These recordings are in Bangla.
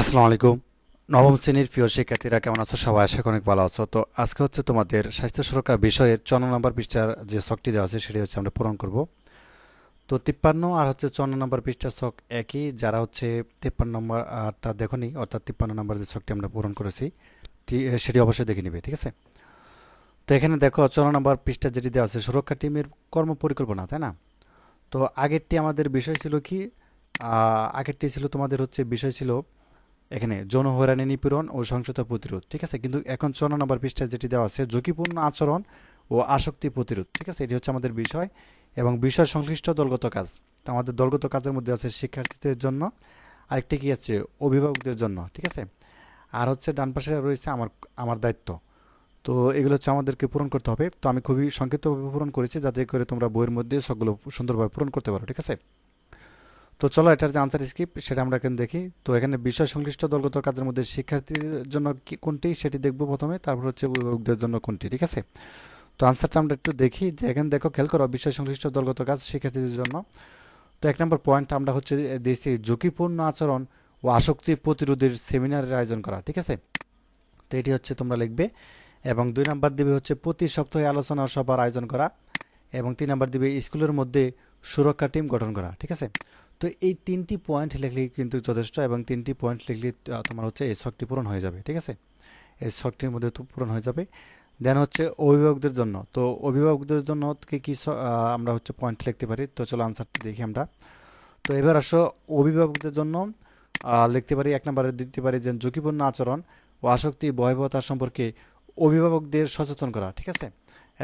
আসসালামু আলাইকুম। নবম শ্রেণির প্রিয় শিক্ষার্থীরা কেমন আছো? সবাই আশা অনেক ভালো আছো। তো আজকে হচ্ছে তোমাদের স্বাস্থ্য সুরক্ষা বিষয়ের চন্ন নম্বর পৃষ্ঠার যে শখটি দেওয়া আছে, সেটি হচ্ছে আমরা পূরণ করব। তো তিপ্পান্ন আর হচ্ছে চন্ন নম্বর পৃষ্ঠার শখ একই, যারা হচ্ছে তিপ্পান্ন নম্বর আরটা দেখনি, অর্থাৎ তিপ্পান্ন নম্বর যে শখটি আমরা পূরণ করেছি সেটি অবশ্যই দেখে নিবে, ঠিক আছে? তো এখানে দেখো, চন্ন নম্বর পৃষ্ঠা যেটি দেওয়া আছে, সুরক্ষা টিমের কর্ম পরিকল্পনা, তাই না? তো আগেরটি আমাদের বিষয় ছিল কি? আগেরটি ছিল তোমাদের হচ্ছে বিষয় ছিল এখানে যৌন হয়রানি, নিপীড়ন ও সহিংসতা প্রতিরোধ, ঠিক আছে? কিন্তু এখন চন্ন নম্বর পৃষ্ঠায় যেটি দেওয়া আছে, ঝুঁকিপূর্ণ আচরণ ও আসক্তি প্রতিরোধ, ঠিক আছে? এটি হচ্ছে আমাদের বিষয় এবং বিষয় সংশ্লিষ্ট দলগত কাজ। তো আমাদের দলগত কাজের মধ্যে আছে শিক্ষার্থীদের জন্য, আরেকটি কি আছে? অভিভাবকদের জন্য, ঠিক আছে? আর হচ্ছে ডান পাশে রয়েছে আমার আমার দায়িত্ব। তো এগুলো হচ্ছে আমাদেরকে পূরণ করতে হবে। তো আমি খুবই সংক্ষিপ্তভাবে পূরণ করেছি, যাতে করে তোমরা বইয়ের মধ্যে সবগুলো সুন্দরভাবে পূরণ করতে পারো, ঠিক আছে? তো চলো, এটার যে আনসার স্ক্রিপ্ট সেটা আমরা এখন দেখি। তো এখানে বিষয় সংশ্লিষ্ট দলগত কাজের মধ্যে শিক্ষার্থীর জন্য কোনটি, সেটি দেখব প্রথমে। তারপর হচ্ছে অভিভাবকদের জন্য কোনটি, ঠিক আছে? তো আনসারটা আমরা একটু দেখি। যে এখানে দেখো, খেয়াল করো, বিষয় সংশ্লিষ্ট দলগত কাজ শিক্ষার্থীদের জন্য। তো এক নম্বর পয়েন্ট আমরা হচ্ছে দিয়েছি, ঝুঁকিপূর্ণ আচরণ ও আসক্তি প্রতিরোধের সেমিনারের আয়োজন করা, ঠিক আছে? তো এটি হচ্ছে তোমরা লিখবে। এবং দুই নম্বর দিবে হচ্ছে প্রতি সপ্তাহে আলোচনা সভার আয়োজন করা। এবং তিন নাম্বার দিবে স্কুলের মধ্যে সুরক্ষা টিম গঠন করা, ঠিক আছে? তো এই তিনটি পয়েন্ট লিখলেই কিন্তু যথেষ্ট এবং তিনটি পয়েন্ট লিখলে তোমার হচ্ছে এই শখটি পূরণ হয়ে যাবে, ঠিক আছে? এই শখটির মধ্যে তো পূরণ হয়ে যাবে। দেন হচ্ছে অভিভাবকদের জন্য। তো অভিভাবকদের জন্য কি কি আমরা হচ্ছে পয়েন্ট লিখতে পারি। তো চলো আনসারটি দেখি আমরা। তো এবার আসো অভিভাবকদের জন্য লিখতে পারি, এক নম্বরে দিতে পারি যে ঝুঁকিপূর্ণ আচরণ ও আসক্তি, ভয়াবহতা সম্পর্কে অভিভাবকদের সচেতন করা, ঠিক আছে?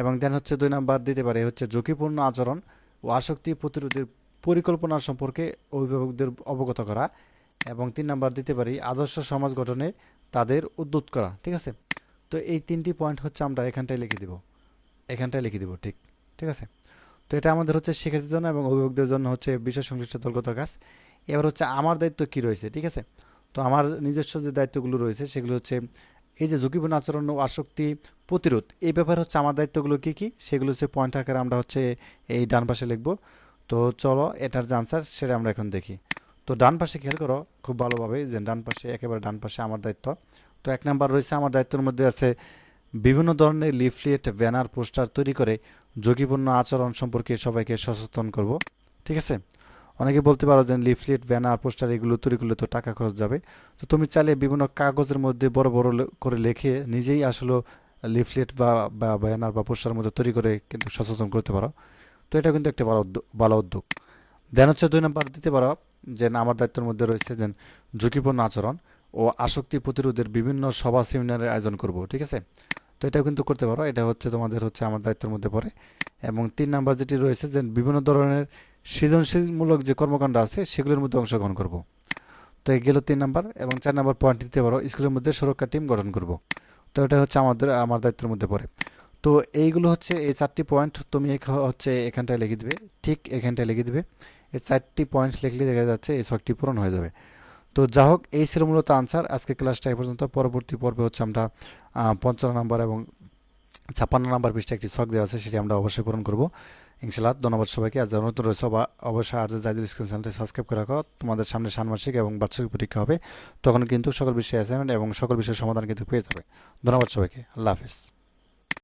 এবং দেন হচ্ছে দুই নাম্বার দিতে পারে হচ্ছে ঝুঁকিপূর্ণ আচরণ ও আসক্তি প্রতিরোধের পরিকল্পনা সম্পর্কে অভিভাবকদের অবগত করা এবং তিন নাম্বার দিতে পারি আদর্শ সমাজ গঠনে তাদের উদ্যুত করা, ঠিক আছে? তো এই তিনটি পয়েন্ট হচ্ছে আমরা এখানটায় লিখে দিব, এখানটায় লিখে দিব, ঠিক ঠিক আছে? তো এটা আমাদের হচ্ছে শিক্ষার্থীর জন্য এবং অভিভাবকদের জন্য হচ্ছে বিষয় সংশ্লিষ্ট দলগত কাজ। এবার হচ্ছে আমার দায়িত্ব কি রয়েছে, ঠিক আছে? তো আমার নিজস্ব যে দায়িত্বগুলো রয়েছে সেগুলো হচ্ছে এই যে ঝুঁকিপূর্ণ আচরণ ও আসক্তি প্রতিরোধ, এই ব্যাপারে হচ্ছে আমার দায়িত্বগুলো কি কি? সেগুলো হচ্ছে পয়েন্ট আকারে আমরা হচ্ছে এই ডান পাশে লিখব। তো চলো, এটার যে আনসার সেটা আমরা এখন দেখি। তো ডান পাশে খেয়াল করো, খুব ভালোভাবে যে ডান পাশে, একেবারে ডান পাশে আমার দায়িত্ব। তো এক নাম্বার রয়েছে আমার দায়িত্বের মধ্যে আছে বিভিন্ন ধরনের লিফলেট, ব্যানার, পোস্টার তৈরি করে ঝুঁকিপূর্ণ আচরণ সম্পর্কে সবাইকে সচেতন করব, ঠিক আছে? অনেকে বলতে পারো যে লিফলেট, ব্যানার, পোস্টার এগুলো তৈরি করলে তো টাকা খরচ যাবে। তো তুমি চাইলে বিভিন্ন কাগজের মধ্যে বড় বড় করে লিখে নিজেই আসলে লিফলেট বা ব্যানার বা পোস্টারের মধ্যে তৈরি করে কিন্তু সচেতন করতে পারো। তো এটা কিন্তু একটা ভালো উদ্যোগ ভালো উদ্যোগ। দেন হচ্ছে দুই নম্বর দিতে পারো, যে আমার দায়িত্বের মধ্যে রয়েছে যে ঝুঁকিপূর্ণ আচরণ ও আসক্তি প্রতিরোধের বিভিন্ন সভা সেমিনারের আয়োজন করব, ঠিক আছে? তো এটাও কিন্তু করতে পারো, এটা হচ্ছে তোমাদের হচ্ছে আমার দায়িত্বের মধ্যে পড়ে। এবং তিন নাম্বার যেটি রয়েছে যে বিভিন্ন ধরনের সৃজনশীলমূলক যে কর্মকাণ্ড আছে, সেগুলোর মধ্যে অংশগ্রহণ করব। তো এই গেল তিন নাম্বার এবং চার নাম্বার পয়েন্ট দিতে পারো, স্কুলের মধ্যে সুরক্ষা টিম গঠন করব। তো এটা হচ্ছে আমাদের, আমার দায়িত্বের মধ্যে পড়ে। তো এইগুলো হচ্ছে এই চারটি পয়েন্ট তুমি হচ্ছে এখানটায় লিখে দিবে, ঠিক এখানটায় লিখে দিবে। এই চারটি পয়েন্ট লিখলে দেখা যাচ্ছে এই ছকটি পূরণ হয়ে যাবে। তো যা হোক, এই ছিল মূলত আনসার আজকে ক্লাসটা এই পর্যন্ত। পরবর্তী পর্বে হচ্ছে আমরা পঞ্চান্ন নাম্বার এবং ছাপ্পান্ন নাম্বার পৃষ্ঠে একটি ছক দেওয়া আছে, সেটি আমরা অবশ্যই পূরণ করব। ইনশাল্লাহ ধন্যবাদ সবাইকে। আর যারা নতুন রয়েছে, অবা- অবশ্যই আর জাহিদুল স্ক্রিন চ্যানেলটি সাবস্ক্রাইব করে রাখো। তোমাদের সামনে ষান্মাসিক এবং বাৎসরিক পরীক্ষা হবে। তখন কিন্তু সকল বিষয়ে অ্যাসাইনমেন্ট এবং সকল বিষয়ের সমাধান কিন্তু পেয়ে যাবে। ধন্যবাদ সবাইকে। আল্লাহ হাফিজ।